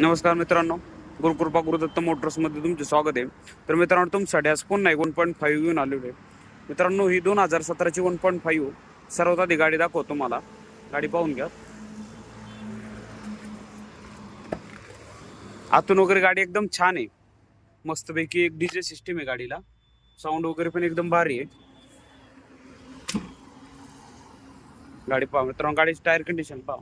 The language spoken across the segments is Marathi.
नमस्कार मित्रांनो. गुरुकृपा गुरुदत्त मोटर्समध्ये तुमचे स्वागत आहे. तर मित्रांनो तुमच्यासाठी आज पुन्हा एक वन पॉईंट फाईव्ह येऊन आलेलो आहे. मित्रांनो ही दोन हजार सतराची वन पॉईंट फाईव्ह सर्वात आधी गाडी दाखवतो तुम्हाला. गाडी पाहून घ्या. आतून वगैरे गाडी एकदम छान आहे. मस्तपैकी एक डीजे सिस्टीम आहे गाडीला. साऊंड वगैरे पण एकदम भारी आहे. गाडी पाहा मित्रांनो गाडीची टायर कंडिशन पाहा.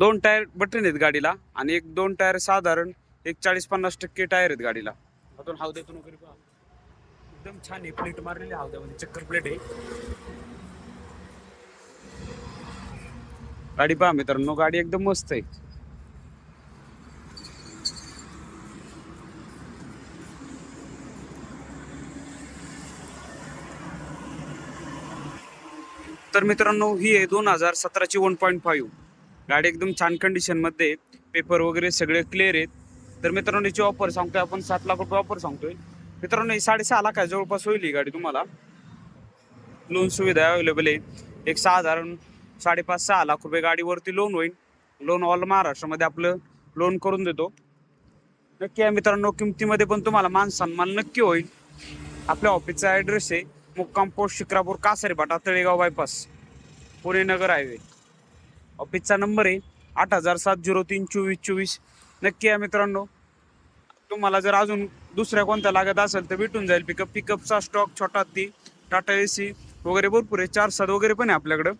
दोन टायर बटन आहेत गाडीला आणि एक दोन टायर साधारण एक चाळीस पन्नास टक्के टायर आहेत गाडीला. अजून हौद्यातून वगैरे पहा. एकदम छान आहे प्लेट मारलेली आहे हौद्यामध्ये चक्कर प्लेट आहे. गाडी पहा मित्रांनो गाडी एकदम मस्त आहे. तर मित्रांनो ही आहे दोन हजार सतराची वन पॉईंट फाईव्ह गाडी एकदम छान कंडिशनमध्ये पेपर वगैरे सगळे क्लिअर आहेत. तर मित्रांनो याची ऑफर सांगतोय आपण. सात लाख रुपये ऑफर सांगतोय. मित्रांनो ही साडेसहा लाख जवळपास होईल ही गाडी तुम्हाला. लोन सुविधा अवेलेबल आहे. एक साधारण साडेपाच सहा लाख रुपये गाडीवरती लोन होईल. लोन ऑल महाराष्ट्रामध्ये आपलं लोन करून देतो. नक्की आहे मित्रांनो किमतीमध्ये पण तुम्हाला मान सन्मान नक्की होईल. आपल्या ऑफिसचा ॲड्रेस आहे. मुक्काम post Shikrapur Kasari Bata Talegaon bypass Pune Nagar highway ऑफिसचा नंबर आहे. आठ हजार सात झिरो तीन चोवीस चोवीस. नक्की या मित्रांनो तुम्हाला जर अजून दुसऱ्या कोणत्या लागत असेल तर भेटून जाईल पिकअप पिकअपचा स्टॉक छोटा ती टाटा ए सी वगैरे भरपूर आहे. चार सात वगैरे पण आहे आपल्याकडं.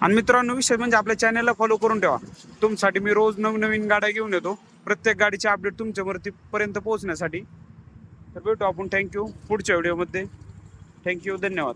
आणि मित्रांनो विषय म्हणजे आपल्या चॅनलला फॉलो करून ठेवा. तुमच्यासाठी मी रोज नवनवीन गाड्या घेऊन येतो. प्रत्येक गाडीचे अपडेट तुमच्यावरती पर्यंत पोहोचण्यासाठी. तर भेटू आपण. थँक्यू पुढच्या व्हिडिओमध्ये थँक्यू धन्यवाद.